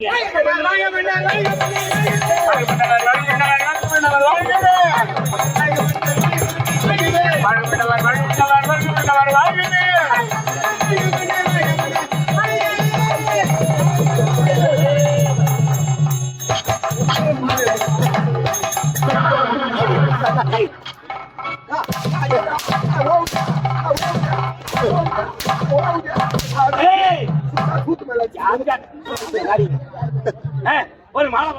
ஏய், ஒரு மாலை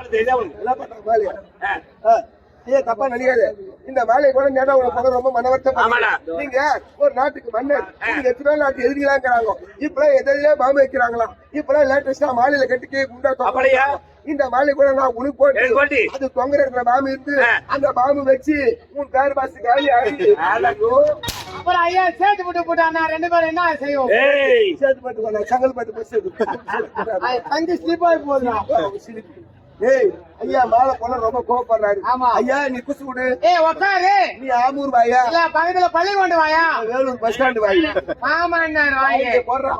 ஆ, ஏய், தப்பா நினைக்காத. இந்த மாலையை கூட நேரா உங்களை பார்க்க ரொம்ப மனவர்த்தம். நீங்க ஒரு நாட்டுக்கு மன்னர் நீங்க எத்தனை நாட்டு எதிரிகளாங்கிறாங்க. இப்பெல்லாம் எதிரிலே பாம்பு வைக்கிறாங்களாம். இப்பெல்லாம் லேட்டஸ்டா மாலையில கட்டிக்கே அப்படியா? இந்த மாலை கூட நான் உனக்கு போட்டு. போட்டு. அது தொங்க இருக்கிற பாம்பு இருந்து. அந்த பாம்பு வச்சு உன் பேர் பாசு காலி ஆகி அழகோ. அப்புறம் ஐயா சேர்த்து போட்டு போட்டானா? ரெண்டு பேரும் என்ன செய்வோம் ஏய், சேர்த்து பட்டு போன செங்கல்பட்டு பஸ் அது தங்கி ஸ்லிப் ஆகி போதும் ஏய் ஐயா மாலை போல ரொம்ப கோவப்படுறாரு. ஆமா. ஐயா நீ குசு விடு. ஏய் உட்காரு நீ ஆமூர் வாயா. இல்ல பக்கத்துல பள்ளி கொண்டு வாயா. வேலூர் பஸ் ஸ்டாண்டு வாயா. மாமன்னர் வாங்க இங்க போடுறா.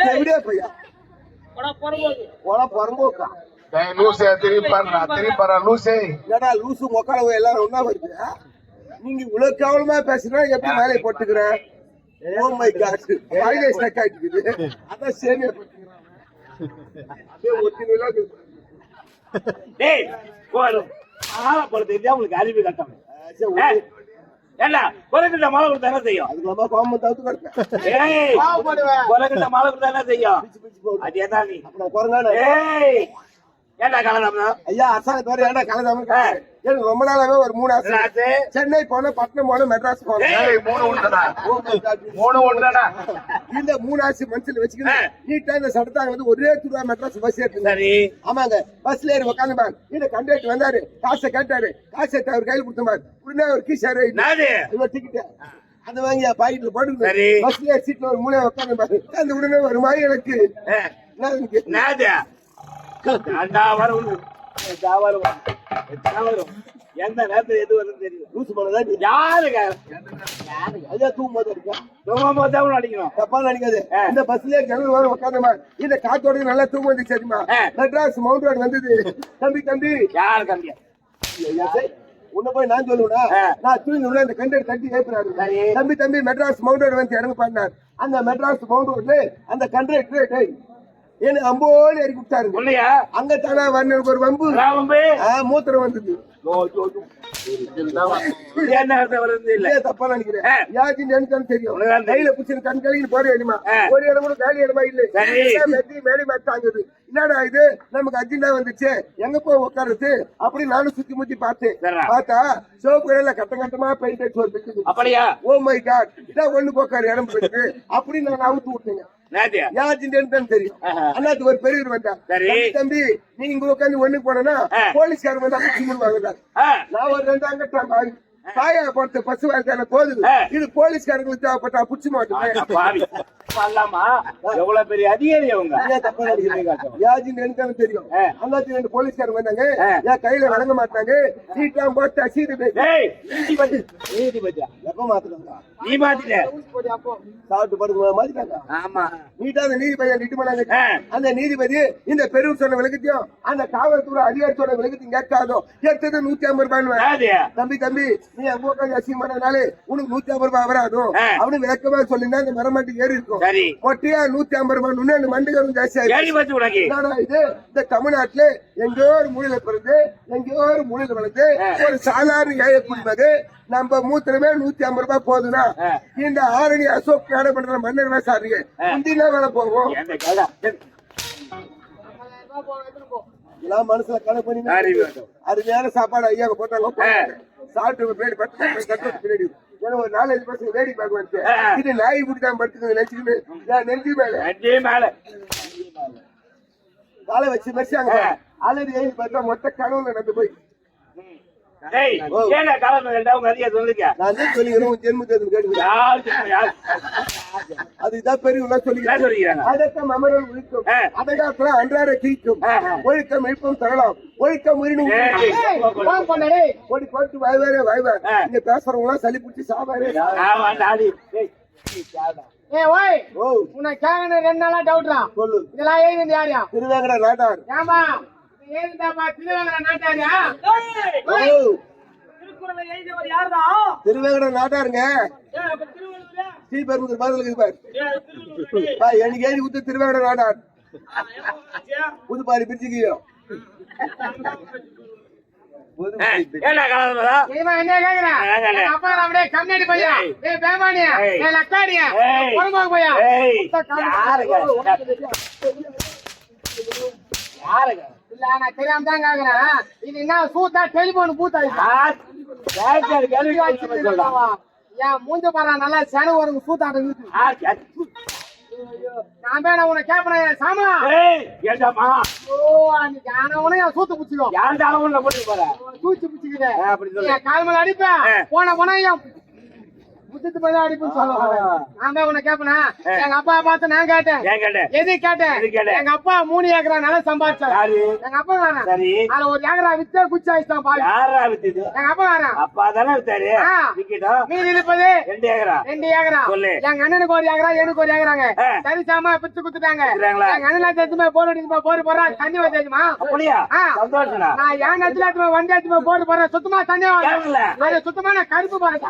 டேய். போடும்போது. போல பரம்போக்கா டேய் லூசே திரும்பி பாருடா திரும்பி பாரு லூசே. என்னடா லூசு மொக்கால எல்லாரும் ஒண்ணா ஆ? நீங்க இவ்வளவு கேவலமா பேசுனா எப்படி மேலே போட்டுக்கிறேன்? ஓ மை காட் வாயிலே ஸ்டக் ஆயிட்டு அதான் சேமியா அப்படியே டேய், ஒரு மாலை பழம் தெரியுதா உங்களுக்கு அறிவு கட்டம் ஏண்டா? குறைக்கிட்ட மாலை கொடுத்தா என்ன செய்யும்? அதுக்கு கோமம் தவிர்த்து கிடப்பேன். ஏய், குறைக்கிட்ட மாலை கொடுத்தா என்ன செய்யும்? அதே தான் நீ? அப்புறம் குரங்கான ஏய் ஐயா ஏன்டா கலந்தாம எனக்கு ரொம்ப நாளாவே ஒரு மூணு ஆசை. சென்னை போனேன் பட்னம் போனேன் மெட்ராஸ் டேய் மூணு ஒண்ணுடா. மூணு ஒண்ணுடா இந்த மூணு ஆசை மனசுல வச்சுக்கிட்டு நீட்டா இந்த சட்டத்தாங்க வந்து ஒரே துருவா மெட்ராஸ் பஸ் சரி. ஆமாங்க. பஸ்ல ஏறி உட்காந்து பாரு. இந்த கண்டக்டர் வந்தாரு. காசை கேட்டாரு. காசை அவர் கையில் கொடுத்தமாரு உடனே ஒரு கீசாரு இவர் டிக்கெட் அந்த வாங்கி பாக்கெட்ல போட்டு. பஸ்ல சீட்ல ஒரு மூலையை உட்காந்து பாரு. அந்த உடனே ஒரு மாதிரி எனக்கு வரும். எந்த நேரத்துல எது தெரியும் லூசு பண்ணதான். யாருங்க? ஐயா தூங்கும் போது ரொம்ப மொத்தம் அடிக்கணும். தப்பா நினைக்காது ஆ. இந்த பஸ்லயே ஜன்னல் வரும் உட்காந்துமா இந்த காத்தோட நல்லா தூங்க வந்து சரிமா. மெட்ராஸ் மவுண்ட் ரோடு வந்தது. தம்பி தம்பி. யாரு சரி. உன்னை போய் நான் சொல்லுவேனா. நான் தூங்கி உள்ள இந்த கண்டர் தட்டி ஏப்புறாரு. தம்பி தம்பி மெட்ராஸ் மவுண்ட் ரோடு வந்து இறங்க பண்ணார் அந்த மெட்ராஸ் மவுண்ட் ரோட்ல அந்த கண்டக்டர் என்ன அம்போன்னு இறக்கி விட்டாரு உன்னையா? அங்க தானா வரணும் ஒரு வம்பு. மூத்திரம் வந்தது. இல்லையே தப்பா நினைக்கிறேன். யாருக்கு தெரியும். கையில புடிச்சு கண் வேணுமா ஆ. ஒரு இடம் கூட காலி இடமா இல்ல. மெத்தி மேலே மாட்டாங்குது என்னடா இது? நமக்கு அர்ஜென்டா வந்துச்சு எங்க போய் உட்காருது அப்படி நானும் சுத்தி முத்தி பார்த்தேன். பார்த்தா சிவப்பு கடையில கட்ட கட்டமா பெயிண்ட் அடிச்சு இருக்குது அப்படியா? ஓ மை காட் இதான் ஒண்ணு போக்காரு இடம் போயிருக்கு. அப்படி நான் அவுத்து விட்டேங்க. தெரியும். ஆஹா. அண்ணாத்துக்கு ஒரு பெரியவர் வந்தா சரி. தம்பி, நீங்க உட்காந்து ஒண்ணு போனா ஆ. போலீஸ்காரங்க வந்தா நான் ஒரு ரெண்டு பாவி தாயா பொறுத்த பசு வாழ்க்கை போகுது. இது போலீஸ்காரங்களுக்கு தேவைப்பட்டா புடிச்சு மாட்டேன் பண்ணலாமா? எவ்வளவு பெரிய அதிகாரி அவங்க? யாஜின்னு எனக்கு தெரியும். அண்ணாச்சி ரெண்டு போலீஸ்காரங்க வந்தாங்க. என் கையில வழங்க மாட்டாங்க? சீட்லாம் போட்டு டேய் நீதிபதி. நீதிபதியா? எப்ப மாத்துறாங்க? நீ மாத்திட்ட. சாப்பிட்டு படுக்க மாத்திட்டாங்க. ஆமா. நீட்டா அந்த நீதிபதி நிட்டு பண்ணாங்க. அந்த நீதிபதி இந்த பெரும் சொன்ன விளக்கத்தையும் அந்த காவல்துறை அதிகாரத்தோட விளக்கத்தையும் கேட்காதோ? எடுத்தது நூத்தி ஐம்பது ரூபாய் தம்பி தம்பி நீ அங்க உட்காந்து அசிங்கம் பண்ணனாலே உனக்கு நூத்தி ஐம்பது ரூபாய் வராதும் ஆ. அப்படின்னு விளக்கமா சொல்லிருந்தா அந்த மரமாட்டுக்கு ஏறி இருக்கும். சரி. கொட்டியா நூத்தி ஐம்பது ரூபாய் இன்னும் மண்டுகளும் ஜாஸ்தியா இருக்கு. ஏறி வச்சு உனக்கு. இது? இந்த தமிழ்நாட்டுல எங்கேயோ ஒரு மூலையில பிறந்து எங்கேயோ ஒரு மூலையில வளர்ந்து ஒரு சாதாரண ஏழை குடிமகு நம்ம மூத்திரமே நூத்தி ஐம்பது ரூபாய் போதுன்னா ஆ. இந்த ஆரணி அசோக் காடை பண்ற மன்னர் விவசாயிங்க முந்தினா வேலை கதை இதெல்லாம் மனசுல கணக்கு பண்ணி. அருமையான சாப்பாடு ஐயா போட்டாங்க. சாப்பிட்டு கட்டு பின்னாடி ஏன்னா ஒரு நாலஞ்சு பசங்க வேடி பார்க்க வந்து. இது நாய் தான் என் நெஞ்சு மேல. மேல. காலை வச்சு ஆ. ஆல்ரெடி ஏறி பார்த்தா மொத்த கனவுல நடந்து போய். கலந்து ரெண்டா உங்க அதிகம் சொல்லுங்க. நான் சொல்லிக்கிறேன் உன் ஜென்மத்தை கேட்டு அதுதான் பெரியவங்க சொல்லிக்கிறாங்க அதற்கும் அமரல் ஒழிக்கும். அதற்காக அன்றாட கீழ்க்கும். ஒழுக்கம் இழுப்பும் தரலாம். ஒழுக்கம் உயிரினும். ஓடி போட்டு வாய்வாரே வாய்வார். இங்க பேசுறவங்க எல்லாம் சளி பிடிச்சி சாவாரே. உன்னை கேட்கணும் ரெண்டு நாளா டவுட்ரா சொல்லு. இதெல்லாம் எழுதி யாரியா? திருவேங்கட நாட்டார். ஏமா ஏழுதாப்பா திருவாங்கற நாட்டாரியா? திருக்குறளை எழுதியவர் யாருடா? திருவேங்கட நாட்டாருங்க. ஏய், அப்ப திருவள்ளுவரா? ஸ்ரீபெரும்புதூர் பதிலுக்கு இருப்பார் ஏய், திருவள்ளுவர். பா, எனக்கு எழுதி கொடுத்து திருவேங்கட நாட்டார்? புதுப்பாடி பிரிச்சுக்கியோ. கம்யூனிட்டி பையா? பேமானியா? லக்காடியா பையா ஏய், யாருங்க? யாருங்க? இல்ல நான் தெரியாம தான் கேக்குறேன். இது என்ன சூத்தா டெலிபோன் பூத்தா ஏன் மூஞ்ச பாரு நல்லா சென ஒரு சூத்தாட்டம் நான் போய் நான் உன்னை கேட்பேன் சாமா ஏய், ஏண்டாம்மா? ஓ அன்னைக்கு ஆனவனே என் சூத்து பிடிச்சிக்கோ யார்டா அவன்ல போட்டு போற? அப்படி சொல்லு. என் கால் மேல அடிப்பேன். போன போனா என் முச்சத்து போய் அடிப்புன்னு சொல்லுவாங்க நான் உன்னை கேட்பேனா ஆ. எங்க அப்பா பார்த்து நான் கேட்டேன் ஏன் கேட்டேன்? எது கேட்டேன்? எங்க அப்பா மூணு ஏக்கரா நல்லா சம்பாதிச்சாரு? எங்க அப்பா சரி. அதுல ஒரு ஏக்கரா வித்தே குச்சி ஆயிடுச்சான் பாவி யாரா வித்தது? எங்க அப்பா வேணாம் அப்பா தானே வித்தாரு? மீதி இருப்பது ரெண்டு ஏக்கரா? ரெண்டு ஏக்கரா. எங்க அண்ணனுக்கு ஒரு ஏக்கரா எனக்கு ஒரு ஏக்கராங்க. சரி சாமா பிச்சு குத்துட்டாங்க? எங்க அண்ணன் எடுத்துமே போர் அடிக்குமா போர் போறா தண்ணி வச்சுமா அப்படியா? நான் என் நேரத்துல வண்டி எடுத்துமே போர் போறேன் சுத்தமா தண்ணி ஏங்கல? அது சுத்தமா நான் கருப்பு பாருங்க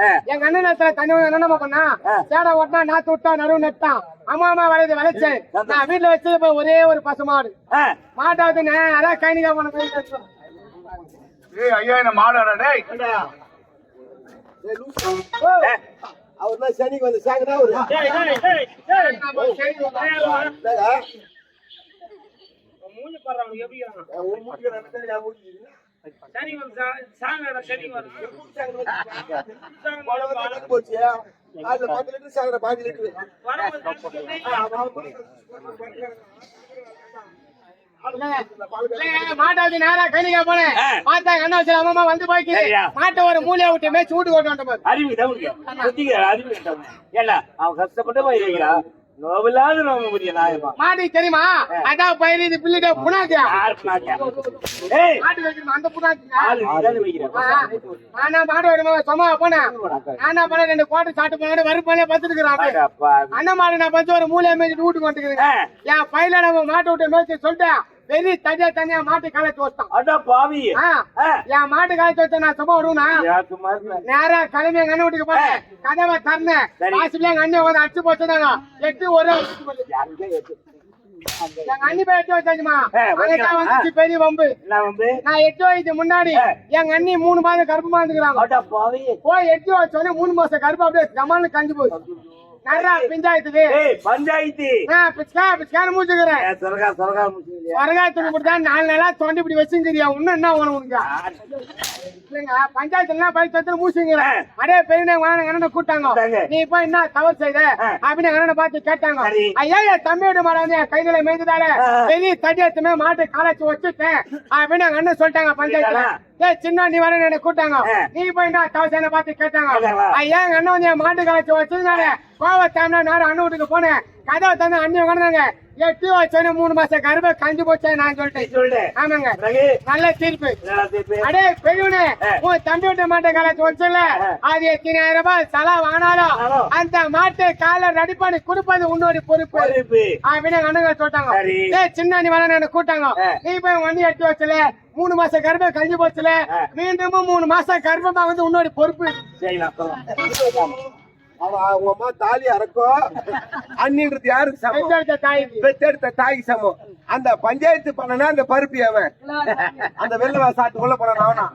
ஆ. எங்க அண்ணன் நேரத்துல தண்ணி என்னமா பண்ணா. சேடை ஓட்டினா நாத்து விட்டா நடுவு நட்டான். அம்மா அம்மா வளையுது விளைச்சேன் நான் வீட்டுல வச்சு இப்ப ஒரே ஒரு பசு மாடு. மாட்டாவது நேரா கைனிகா போன போய் ஐயா என்ன டேய். ஏ, அவர் தான் சனிக்கு வந்து ஒரு மூஞ்சி அவனுக்கு எப்படி? சனி வந்து சா- சாங்கடா, சனி வருது. போன வாரம் கணக்கு போச்சு. அதுல பத்து லிட்டர் லிட்டர். மாட்டாவது நேரா கைனிகா போனேன் எங்க அண்ணா வச்சு அம்மா வந்து போய்க்குது சரியா? மாட்டை ஒரு மூலையை விட்டு மேய்ச்சி வீட்டுக்கு கொண்டு பாரு. அறிவு அறிவு. ஏண்டா, அவன் கஷ்டப்பட்டு போய் இருக்கிறான். நோவில்லாத நாயமா. தெரியுமா? அதான் பயிர் இது பிள்ளைட புண்ணாக்கியா யாரு பண்ணாங்க? ஏய், மாட்டு வைக்கணும்? அந்த மாடு வருமா சும்மா போனேன் நானா போன ரெண்டு கோட்டை சாட்டு போனாடு வறுப்பாலே பத்துருக்குறான் அடப்பா. அண்ணன் மாடு நான் பஞ்சு ஒரு மூலையை மேய்ச்சிட்டு வீட்டுக்கு வந்துருக்குங்க ஆ. என் பையில நம்ம மாட்டை விட்டு மேய்ச்சி சொல்லிட்டேன். பெரிய தனியா தனியா மாட்டு களைச்சு வச்சான் அட பாவி. என் மாட்டு களைச்சு வச்சா நான் சும்மா இருந்த? நேரா கிளம்பி எங்க அண்ணன் வீட்டுக்கு போனேன் கதவை. காசுல எங்க அண்ணன் வந்து அடிச்சு போச்சுனாங்க எட்டு ஒரு? எங்க அண்ணி போய் எட்டு வைக்கலாம். வந்துச்சு பெரிய வம்பு? நான் எட்டு வயசு முன்னாடி. எங்க அண்ணி மூணு மாதம் கருப்பமா இருந்துக்கிறாங்க. போய் எட்டு வச்சோடனே மூணு மாசம் கருப்பு அப்படியே கமான்னு கஞ்சி நல்லா பிஞ்சாயத்துக்கு. பஞ்சாயத்து. பிச்சா மூச்சுக்கிறேன் சொரகா, தான் நாலு நாளா தொண்டி இப்படி வச்சுங்கிறியா? இன்னும் என்ன வேணும் உனக்கு? இல்லைங்க பஞ்சாயத்துல பயிர் மூச்சுங்கிறேன் அடே பெரிய அண்ணனை கூட்டாங்க. நீ இப்ப என்ன தவறு செய்த. அப்படின்னு எங்க பார்த்து கேட்டாங்க. ஐயா தம்பியோட மாட வந்து என் கையில மேய்ந்ததால. பெரிய தடியத்துமே மாட்டு காலச்சு வச்சுட்டேன். அப்படின்னு எங்க அண்ணன் சொல்லிட்டாங்க பஞ்சாயத்துல. ஏய் சின்ன நீ வர என்ன கூட்டாங்க. நீ போய் செய்ய பார்த்து கேட்டாங்க. எங்க அண்ணன் வந்து மாட்டு காலச்சு வச்சிருந்தாரு கோவத்தாம நான் அண்ணன் வீட்டுக்கு போனேன். கதவை தந்து அண்ணி உட்காந்தாங்க எட்டு வச்சோன்னு மூணு மாசம் கருப்பை கஞ்சி போச்சேன் நான் சொல்லிட்டேன் சொல்லு. ஆமாங்க நல்ல தீர்ப்பு? அடே பெரியவனே. உன் தம்பி விட்ட மாட்டை வச்சல ஆ. அது எத்தனாயிரம் ரூபாய் ஆனாலும் ஆனாலும். அந்த மாட்டை கால ரெடி பண்ணி கொடுப்பது உன்னோட பொறுப்பு. அப்படின்னு அண்ணங்க சொல்லிட்டாங்க. ஏய் சின்ன நீ வர என்ன கூட்டாங்க. நீ போய் வண்டி எடுத்து வச்சல மூணு மாசம் கருப்பை கஞ்சி போச்சுல. மீண்டும் மூணு மாசம் கருப்பமா வந்து உன்னோட பொறுப்பு அவங்க அம்மா தாலி அறக்கும் அண்ணின்றது யாருக்கு சமம்? பெத்தெடுத்த தாய்க்கு. சமம். அந்த பஞ்சாயத்து பண்ணனா அந்த பருப்பி அவன். அந்த வெள்ளவா சாட்டு உள்ள அவனா.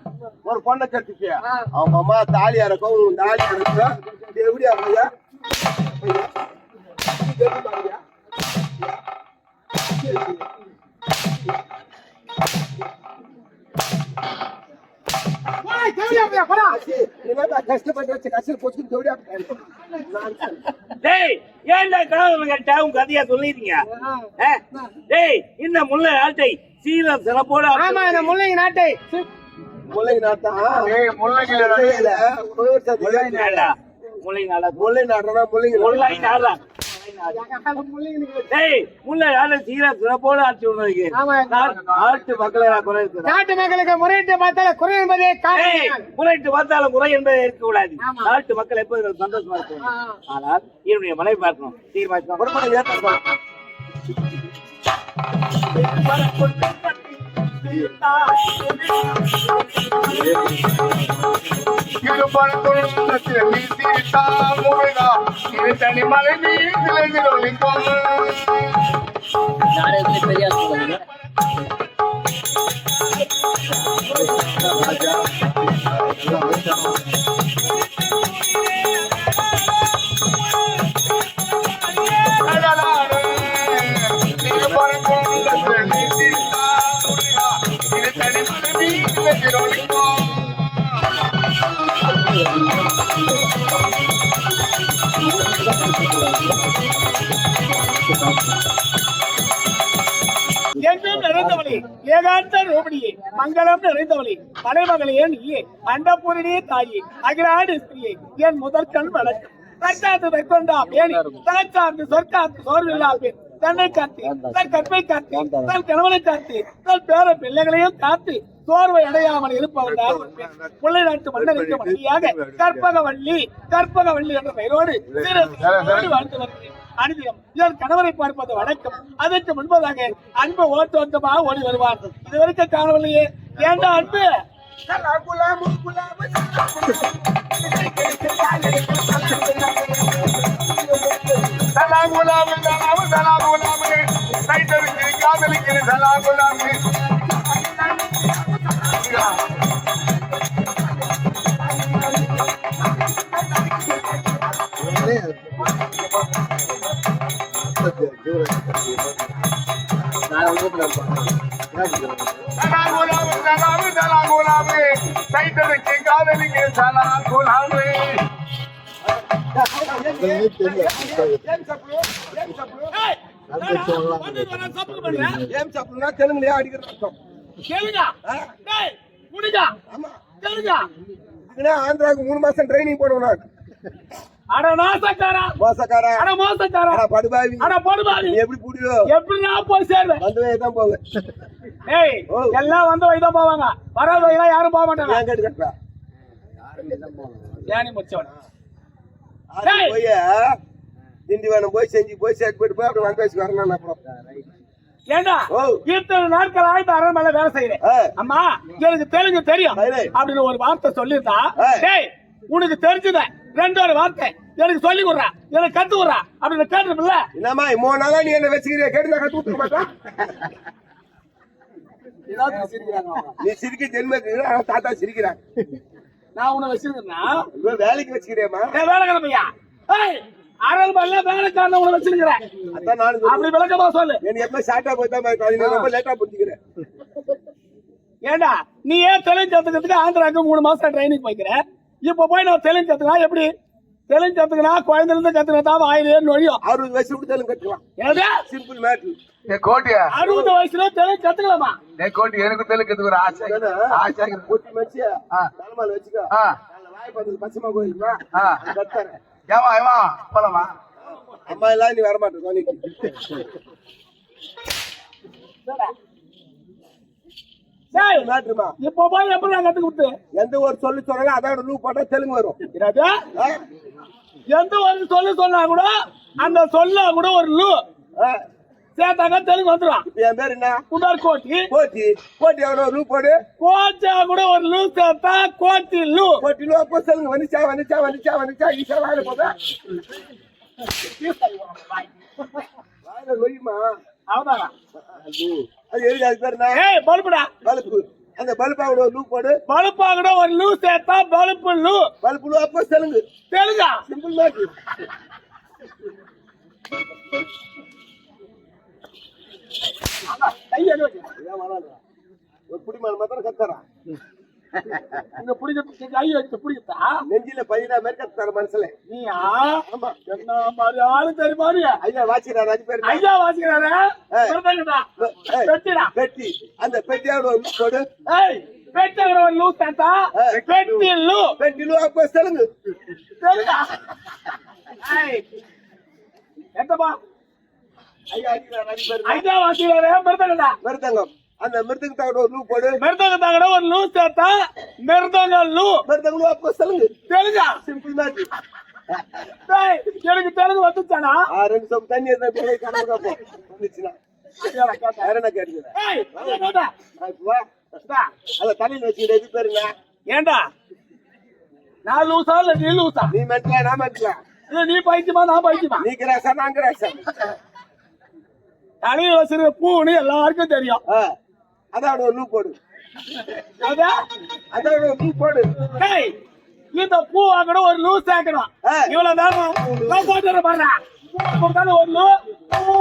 ஒரு பொண்ணை கட்டிக்கு அவங்க அம்மா தாலி அறக்கும் தாலி அறக்கும் எப்படி ஐயா ஐயா, இது கஷ்டப்பட்டு வச்ச கஷ்டம் போச்சுன்னு தேவையா டேய் ஏன்டா கனவு கேட்டா உங்க கதையா சொல்லிருக்கீங்க ஆ? டேய் இந்த முல்லை ஆட்டை சீர சிறப்போட ஆமா இந்த நாட்டை முல்லை வருஷம் முல்லை ஏன்டா? முல்லை நாடா? முல்லை முல்லைங்க முல்லை நாடா? நாட்டு மக்களுக்கு முறையிட்டு பார்த்தால குறை என்பதே முறையிட்டு பார்த்தாலும் குறை என்பதை இருக்கக்கூடாது. ஆமா. நாட்டு மக்கள் எப்போதும் சந்தோஷமா இருக்கணும் ஆ. ஆனால் என்னுடைய மனைவி பார்க்கணும். தீர்மானிக்கணும். பொறுப்பாக ஏற்ற இருபடுத்துள்ளத்தில் வீசிட்டா முருகா இரு என்றும் நிறைந்தவளே ஏகாந்த ரூபிணியே. மங்களம் நிறைந்தவளே. மலைமகளே நீயே. அண்டபூரணியே தாயே. அகிலாடு ஸ்திரியே. என் முதற்கண் வழக்கம் தற்காத்து தற்கொண்டா பேணி. தனச்சார்ந்து சொற்காத்து சோர்வில்லா பெண். தன்னை காத்து. தன் கற்பை காத்து. தன் கணவனை காத்து. தன் பேர பிள்ளைகளையும் காத்து. சோர்வை அடையாமல் இருப்பவள் பிள்ளை ஒரு பெண் முல்லை நாட்டு மன்னருக்கு மனைவியாக கற்பகவள்ளி கற்பகவள்ளி என்ற பெயரோடு வாழ்த்து வருகிறேன் அனுதினம் இதன் கணவரை பார்ப்பது வணக்கம். அதற்கு முன்பதாக அன்பு ஓட்டோட்டமாக ஓடி வருவார்கள். இதுவரைக்கும் காணவில்லையே. ஏண்டா அன்பு? சலாம் காதலிக்கு குலாமு கைத்தறிக்கு காதலிக்கு சலாம் குலாமு ஏன் சாப்பிடுனா அட நாசக்காரா மோசக்காரா? அட மோசக்காரா. அட படுபாவி. அட போடுபாரு நீ எப்படி புடியோ? எப்படி நான் போய் சேர்வேன்? வந்து தான் போவேன். ஏய். எல்லாம் வந்து வழிதான் போவாங்க. வராத வழிதான் யாரும் போக மாட்டாங்க. ஏன் கேட்டு கட்டுறா ஏனி முடிச்சவன் அது ஏய். போய் திண்டிவனம் போய் செஞ்சு போய் சேர்த்து போயிட்டு போய் அப்படி வந்து வச்சு வரணும் அப்புறம். ஏண்டா. இத்தனை நாட்கள் ஆயிட்டு அரண்மனை வேலை செய்யறேன். அம்மா எனக்கு தெலுங்கு தெரியும். அப்படின்னு ஒரு வார்த்தை சொல்லியிருந்தா. டேய் உனக்கு தெரிஞ்சத ரெண்டு ஒரு வார்த்தை. எனக்கு சொல்லி கொடுறா. எனக்கு கத்து கொடுறா. அப்படின்னு கேட்டுருப்பில்ல என்னம்மா மூணு நாளா நீ என்ன வச்சுக்கிறிய? கேட்டு நான் கத்து கொடுக்க மாட்டேன் நீ சிரிக்க ஜென்மக்கு ஆனா தாத்தா சிரிக்கிறான் நான் உன்னை வச்சிருக்கேன்னா வேலைக்கு வச்சுக்கிறியம்மா? ஏய், வேலைக்கார பையா ஏய் அரண்மனையில வேலைக்காரன் உன்னை வச்சிருக்கிறேன். அதான் சொல்றேன். அப்படி விளக்கமா சொல்லு. எனக்கு எப்ப ஷார்ட்டா போய் தான் ரொம்ப லேட்டா புரிஞ்சுக்கிறேன் ஏண்டா நீ ஏன் தெலுங்கு கத்துக்கிறதுக்கு ஆந்திராக்கு மூணு மாசம் ட்ரைனிங் போய்க்கிற? இப்ப போய் நான் தெலுங்கு கத்துக்கலாம் எப்படி? தெலுங்கு கத்துக்கினா குழந்தைல இருந்து கத்துக்கிட்டா வாயிலே நொழியும். அறுபது வயசு விட்டு தெலுங்கு கட்டுக்கலாம் என்னது? சிம்பிள் மேட்ரு அறுபது வயசுல தெலுங்கு கத்துக்கலாமா? ஏ கோட்டி எனக்கு தெலுங்கு ஒரு ஆசை. ஆசை. பொட்டி மடிச்சு ஆ. தலைமால வச்சுக்கோ. ஆ. நல்ல வாய் பந்தல் பச்சைமா. கத்தாரு ஏமா ஏமா போலாமா அம்மா எல்லாம் நீ வரமாட்டேன் இப்ப போய் எப்படி நான் கத்து கொடுத்து எந்த ஒரு சொல்லு சொன்னாலும் அதோட லூ போட்டா தெலுங்கு வரும்? எந்த ஒரு சொல்லு சொன்னா கூட அந்த சொல்ல கூட ஒரு லூ ஆ. சேர்த்தாக்க தெலுங்கு வந்துடும் என் பேர் என்ன? குண்டார் கோட்டி. கோட்டி. கோட்டி எவ்வளோ லூ போடு. கோச்சா கூட ஒரு லூ சேர்த்தா கோட்டி லூ கோட்டி லூ அப்போ தெலுங்கு வந்துச்சா வந்துச்சா வந்துச்சா வந்துச்சா? ஈஸா வாயில போதா? வாயில. நொய்யுமா? அவதாரா? அது எதுக்கு அது பேர் என்ன? ஏய் பல்புடா பல்பு அந்த பல்பா கூட லூ போடு. பல்பா கூட ஒரு லூ சேர்த்தா பல்பு லூ பல்பு லூ அப்போ தெலுங்கு. தெலுங்கா? சிம்பிள் மேட்ரு கையை ஒரு குடிமகன் மாத்திரம் கத்துறான். இங்க பிடிக்கிறதுக்கு கை வச்சு பிடிக்கிறதா நெஞ்சில பதினா மேற்க தர மனசுல. நீயா? என்ன மாதிரி ஆளு தெரியுமாரு ஐயா வாச்சிக்கிறார் அது பேரு ஐயா வாசிக்கிறாரு. வெட்டிடா பெட்டி. அந்த பெட்டியோட ஒரு கொடு. ஏய் வெட்டுகிற ஒரு லூஸ் தாத்தா. வெட்டி லூ. பெட்டிலு அப்ப தெலுங்கு தெரியுதா? ஏய் எட்டப்பா ஐயா வாசிக்கிறாரு மிருதங்கடா மிருதங்கம் அந்த மிருதங்க தவிர ஒரு லூ போடு. மிருதங்க தாங்கட ஒரு லூ சேர்த்தா மிருதங்க லூ மிருதங்களும் அப்ப தெலுங்கு தெரிஞ்சா? சிம்பிள் மேட்ச் டேய் எனக்கு தெலுங்கு வந்துச்சானா ஆ ரெண்டு சொம்பு தண்ணி இருந்தா பேரை கணக்கு போ வந்துச்சுன்னா. ஐயா கேட்டா வேற என்ன ஏய் வா. அத தலையில வச்சுக்கிட்டு எது பேருங்க? ஏண்டா? நான் லூசா இல்ல நீ லூசா? நீ மெட்டல நான் இல்ல நீ பைத்தியமா நான் பைத்தியமா? நீ கிராசா நான் கிராசா? தலையில வச்சிருக்க பூன்னு எல்லாருக்கும் தெரியும். அதோட ஒரு லூ போடு. அதா அதோட ஒரு போடு. டேய் இந்த பூ வாங்கணும் ஒரு லூஸ் சேர்க்கணும். ஆ. இவ்வளவு தான் நான் போட்டு பாருடா பூ கொடுத்தாலும் ஒரு லூ பூ?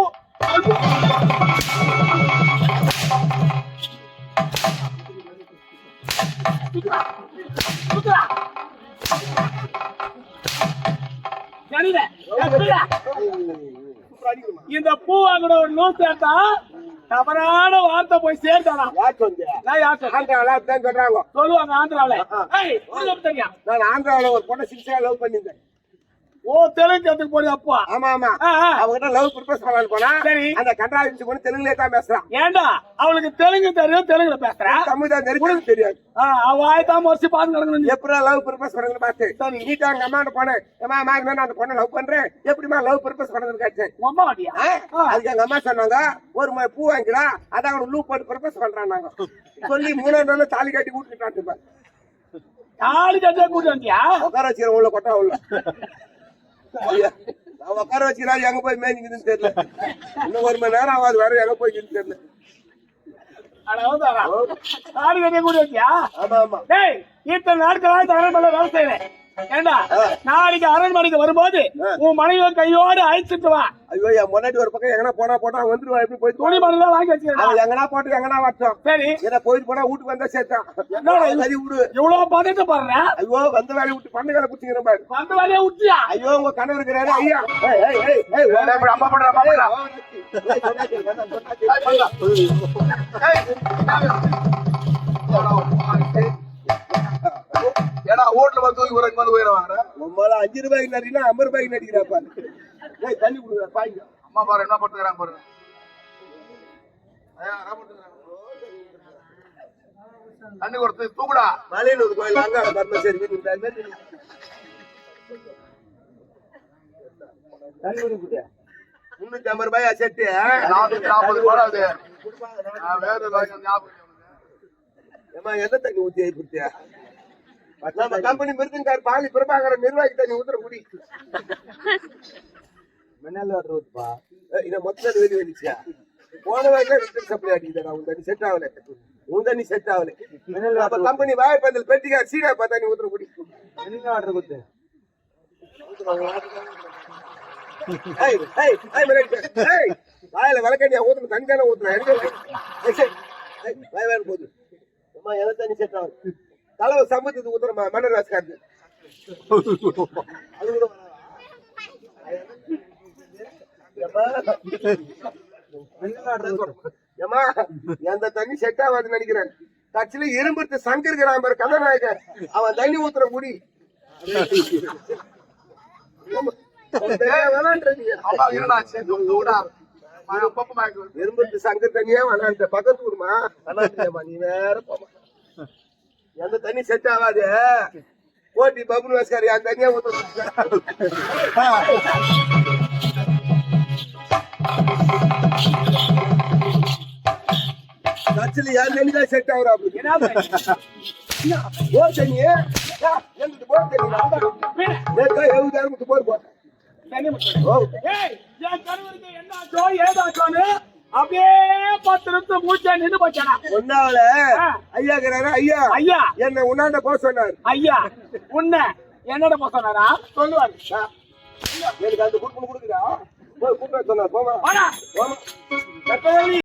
இந்த பூ வாங்கணும் ஒரு லூஸ் சேர்த்தா தவறான வார்த்தை போய் வந்து நான் ஆந்திராவில் அப்படிதான் சொல்றாங்க. சொல்லுவாங்க ஆந்திராவில நான் ஆந்திராவில் ஒரு பொண்ணை சிக்ஸா லவ் பண்ணியிருந்தேன். ஓ தெலுங்கு கத்துக்கு போடி அப்பா. ஆமா ஆமா. அவகிட்ட லவ் ப்ரிப்போஸ் பண்ணலான்னு போனா சரி. அந்த கண்டாவிச்சு பொண்ணு தெலுங்குலே தான் பேசுறான். ஏண்டா? அவளுக்கு தெலுங்கு தெரியும் தெலுங்குல பேசுற? தமிழ் தான் தெரியும் தெரியாது. அவ வாய்தான் மறைச்சு பாத்து கிடக்கணும் நீ. எப்படா லவ் ப்ரிப்போஸ் பண்ணுங்கன்னு பார்த்து. சரி. நீட்டா அங்க அம்மாட்ட போனேன் அம்மா அம்மா இது மாதிரி அந்த பொண்ணை லவ் பண்றேன். எப்படிமா லவ் ப்ரிப்போஸ் பண்ணுறதுன்னு கேட்டேன். உன் அம்மா வாட்டியா? ஆ, அதுக்கு எங்க அம்மா சொன்னாங்க ஒரு பூ வாங்கிடா அதான் ஒரு லூ போட்டு ப்ரிப்போஸ் பண்றாங்க சொல்லி மூணாவது நாள் தாலி கட்டி கூட்டிட்டு தாலி கட்டே கூட்டு வந்தியா உட்கார வச்சுக்கிறேன் உள்ள கொட்டா உள்ள. நான் உட்கார வச்சுக்கிறாரு எங்க போய் மேய்ஞ்சிக்குதுன்னு தெரியல. இன்னும் ஒரு மணி நேரம் ஆகாது வேற எங்க போய் தெரியல. அட வந்துடா. தாலி கட்டே கூட்டு வந்தியா ஆமா ஆமா. டேய் இத்தனை நாட்களாக அரண்மனை வேலை செய்யறேன் ஏண்டா நாளைக்கு அரண்மனைக்கு வரும்போது உன் மனைவி கையோடு அழைச்சிட்டு வா ஐயோ முன்னாடி ஒரு பக்கம் எங்கனா போனா போட்டா வந்துருவா எப்படி போய் துணி மணி வாங்கி வச்சிருக்கா அவன் எங்கனா போட்டு எங்கனா வச்சோம் சரி ஏன்னா போயிட்டு போனா வீட்டுக்கு வந்தா சேர்த்தான்? சரி விடு இவ்வளவு பதட்ட பாருங்க ஐயோ வந்த வேலையை விட்டு பண்ண வேலை குடிச்சுக்கிற பாரு அந்த வேலையை விட்டியா ஐயோ உங்க கணவர் இருக்கிறாரு ஐயா அம்மா பண்ற அம்மா ஏடா ஓட்டுல வந்து தூக்கி ஒரு வந்து உயிரை வாங்குற? உம்மால அஞ்சு ரூபாய்க்கு நடினா ஐம்பது ரூபாய்க்கு நடிக்கிறா பாரு ஏய், தண்ணி கொடுக்குறா பாய்ங்க அம்மா பாரு என்ன பட்டுக்கிறாங்க பாரு? தண்ணி கொடுத்து தூக்குடா. மலையனூர் கோயில் அங்க பரமசேரி தண்ணி குடியா முன்னூத்தி ஐம்பது ரூபாயா செட்டு? நானூத்தி நாற்பது ரூபாய் அது வேற ஞாபகம். ஏமா எந்த தண்ணி ஊத்தி ஆயிடுத்தியா நம்ம கம்பெனி மிருதுங்கார் பாலி பிரபாகரன் நிர்வாகி தண்ணி ஊத்துற குடி. மின்னல் வாட்டர் ஊத்துப்பா. இத மொத்தம் வெளியே வந்துச்சியா போன ரிட்டர்ன் சப்ளை அடிக்குதா உன் தண்ணி செட் ஆகல. உன் தண்ணி செட் ஆகல. நம்ம கம்பெனி வாய்ப்பதில் பெட்டிக்கார் சீடா பா தண்ணி ஊத்துற குடி. ஏய் மிரட்டு ஏய் வாயில விளக்கடியா ஊத்துற தண்ணி தானே ஊத்துறேன் எடுக்க. வாய் வேற போகுது அம்மா எதை தண்ணி செட் ஆகும் தலைவர் சம்பத்துக்கு ஊத்துறமா மன்னர் ராஸ்காருக்கு அது கூட ஏமா எந்த தண்ணி செட் ஆகாதுன்னு நினைக்கிறேன். கட்சியில இரும்புத்து சங்கர் கிராமர் கதாநாயகர். அவன் தண்ணி ஊத்துற முடி எறும்புத்து சங்கர் தண்ணியா வேணான்ற பக்கத்து ஊருமா? நீ வேற போமா எந்த தண்ணி செட் ஆகாது. போட்டி பபுல் வாஸ்காரி அந்த தண்ணியா கட்சியில யார் தண்ணி தான் செட் ஆகுறா அப்படி? ஓ தண்ணி? எங்கிட்டு போ தண்ணி? எழுபதாயிரம் போர் போட்டேன் என் என்ன ஆச்சோ, ஏதாச்சோன்னு அப்படியே பத்து நிமிஷம் மூச்சா நின்னு போச்சானா. ஒன்னாவல ஆ. ஐயா இருக்கிறாரு ஐயா. ஐயா. என்ன உன்னாண்ட போக சொன்னார். ஐயா உன்னை என்னோட போக சொன்னாரா? சொல்லுவாரு. எனக்கு அந்த குடுப்பம் கொடுக்குறா போய் கூப்பிட சொன்னார். போமா போமா